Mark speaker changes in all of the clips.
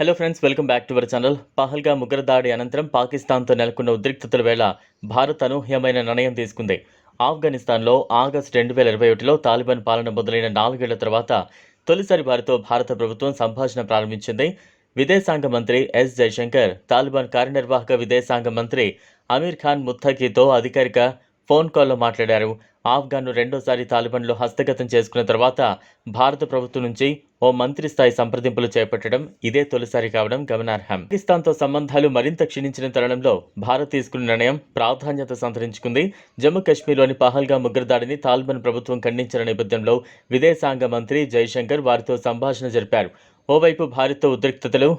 Speaker 1: Hello friends welcome back to our channel Pahalgam ముగ్గురు దాడి అనంతరం పాకిస్తాన్తో నెలకొన్న ఉద్రిక్తతల వేళ భారత్ అనూహ్యమైన నిర్ణయం తీసుకుంది. ఆఫ్ఘనిస్తాన్లో ఆగస్టు రెండు వేల ఇరవై ఒకటిలో తాలిబాన్ పాలన మొదలైన నాలుగేళ్ళ తర్వాత తొలిసారి వారితో భారత ప్రభుత్వం సంభాషణ ప్రారంభించింది. విదేశాంగ మంత్రి ఎస్ జయశంకర్ తాలిబాన్ కార్యనిర్వాహక విదేశాంగ మంత్రి అమీర్ ఖాన్ ముత్తకీతో అధికారిక ఫోన్ కాల్లో మాట్లాడారు. ఆఫ్ఘన్ను రెండోసారి తాలిబాన్లో హస్తగతం చేసుకున్న తర్వాత భారత ప్రభుత్వం నుంచి ఓ మంత్రి స్థాయి సంప్రదింపులు చేపట్టడం ఇదే తొలిసారి కావడం గమనార్హం. పాకిస్తాన్తో సంబంధాలు మరింత క్షీణించిన తరుణంలో భారత్ తీసుకున్న నిర్ణయం ప్రాధాన్యత సంతరించుకుంది. జమ్మూ కాశ్మీర్లోని పహల్గా ముగ్గురు తాలిబన్ తాలిబాన్ ప్రభుత్వం ఖండించిన నేపథ్యంలో విదేశాంగ మంత్రి జైశంకర్ వారితో సంభాషణ జరిపారు. ఓవైపు భారత్తో ఉద్రిక్తతలు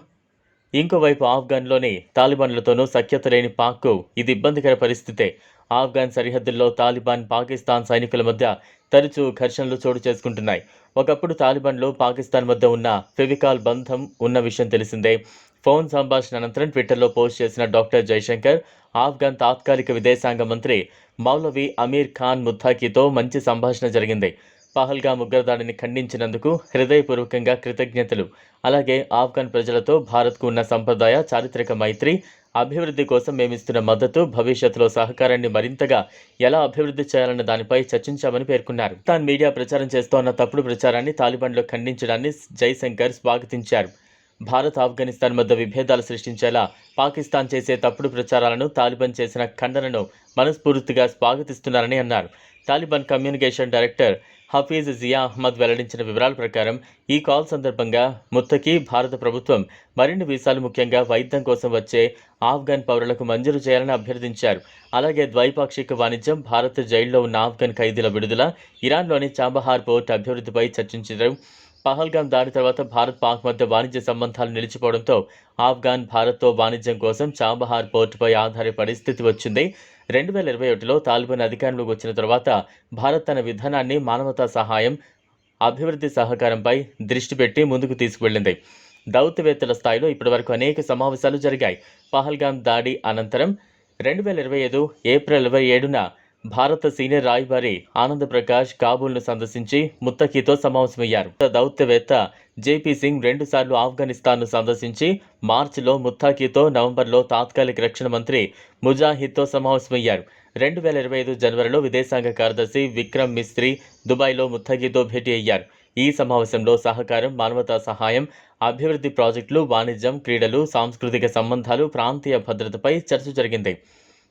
Speaker 1: ఇంకోవైపు ఆఫ్ఘన్లోని తాలిబాన్లతోనూ సఖ్యత లేని పాక్కు ఇది ఇబ్బందికర పరిస్థితే. ఆఫ్ఘన్ సరిహద్దుల్లో తాలిబాన్ పాకిస్తాన్ సైనికుల మధ్య తరచూ ఘర్షణలు చోటు చేసుకుంటున్నాయి. ఒకప్పుడు తాలిబాన్లు పాకిస్తాన్ మధ్య ఉన్న ఫెవికాల్ బంధం ఉన్న విషయం తెలిసిందే. ఫోన్ సంభాషణ అనంతరం ట్విట్టర్లో పోస్ట్ చేసిన డాక్టర్ జైశంకర్ ఆఫ్ఘన్ తాత్కాలిక విదేశాంగ మంత్రి మౌలవి అమీర్ ఖాన్ ముత్తాకీతో మంచి సంభాషణ జరిగింది. పహల్గా ఉగ్రదాడిని ఖండించినందుకు హృదయపూర్వకంగా కృతజ్ఞతలు. అలాగే ఆఫ్ఘన్ ప్రజలతో భారత్కు ఉన్న సంప్రదాయ చారిత్రక మైత్రి అభివృద్ధి కోసం మేమిస్తున్న మద్దతు భవిష్యత్తులో సహకారాన్ని మరింతగా ఎలా అభివృద్ధి చేయాలన్న దానిపై చర్చించామని పేర్కొన్నారు. తాను మీడియా ప్రచారం చేస్తోన్న తప్పుడు ప్రచారాన్ని తాలిబాన్లో ఖండించడాన్ని జైశంకర్ స్వాగతించారు. భారత్ ఆఫ్ఘనిస్తాన్ మధ్య విభేదాలు సృష్టించేలా పాకిస్తాన్ చేసే తప్పుడు ప్రచారాలను తాలిబాన్ చేసిన ఖండనను మనస్ఫూర్తిగా స్వాగతిస్తున్నారని అన్నారు. Taliban communication director Hafiz Zia Ahmad వెల్లడించిన వివరాల ప్రకారం ఈ కాల్ సందర్భంగా ముత్తకి భారత ప్రభుత్వం మరిన్ని వీసాలు ముఖ్యంగా వైద్యం కోసం వచ్చే ఆఫ్ఘన్ పౌరులకు మంజూరు చేయాలని అభ్యర్థించారు. అలాగే ద్వైపాక్షిక వాణిజ్యం భారత్ జైల్లో ఉన్న ఆఫ్ఘన్ ఖైదీల విడుదల ఇరాన్లోని చాబహార్ పోర్ట్ అభివృద్ధిపై చర్చించారు పహల్గాం దాడి తర్వాత భారత్ పాక్ మధ్య వాణిజ్య సంబంధాలు నిలిచిపోవడంతో ఆఫ్ఘాన్ భారత్తో వాణిజ్యం కోసం చాబహార్ పోర్టుపై ఆధారపడే స్థితి వచ్చింది. రెండు వేల ఇరవై ఒకటిలో తాలిబాన్ అధికారంలోకి వచ్చిన తర్వాత భారత్ తన విధానాన్ని మానవతా సహాయం అభివృద్ధి సహకారంపై దృష్టి పెట్టి ముందుకు తీసుకువెళ్ళింది. దౌత్యవేత్తల స్థాయిలో ఇప్పటివరకు అనేక సమావేశాలు జరిగాయి. పహల్గాం దాడి అనంతరం రెండు వేల ఇరవై ఐదు ఏప్రిల్ ఇరవై ఏడున భారత సీనియర్ రాయబారి ఆనంద్ ప్రకాష్ కాబూల్ను సందర్శించి ముత్తకీతో సమావేశమయ్యారు. దౌత్యవేత్త జేపీ సింగ్ రెండుసార్లు ఆఫ్ఘనిస్తాన్ను సందర్శించి మార్చిలో ముత్తాకీతో నవంబర్లో తాత్కాలిక రక్షణ మంత్రి ముజాహిద్తో సమావేశమయ్యారు. రెండు వేల ఇరవై ఐదు జనవరిలో విదేశాంగ కార్యదర్శి విక్రమ్ మిస్త్రీ దుబాయ్లో ముత్తకీతో భేటీ అయ్యారు. ఈ సమావేశంలో సహకారం మానవతా సహాయం అభివృద్ధి ప్రాజెక్టులు వాణిజ్యం క్రీడలు సాంస్కృతిక సంబంధాలు ప్రాంతీయ భద్రతపై చర్చ జరిగింది.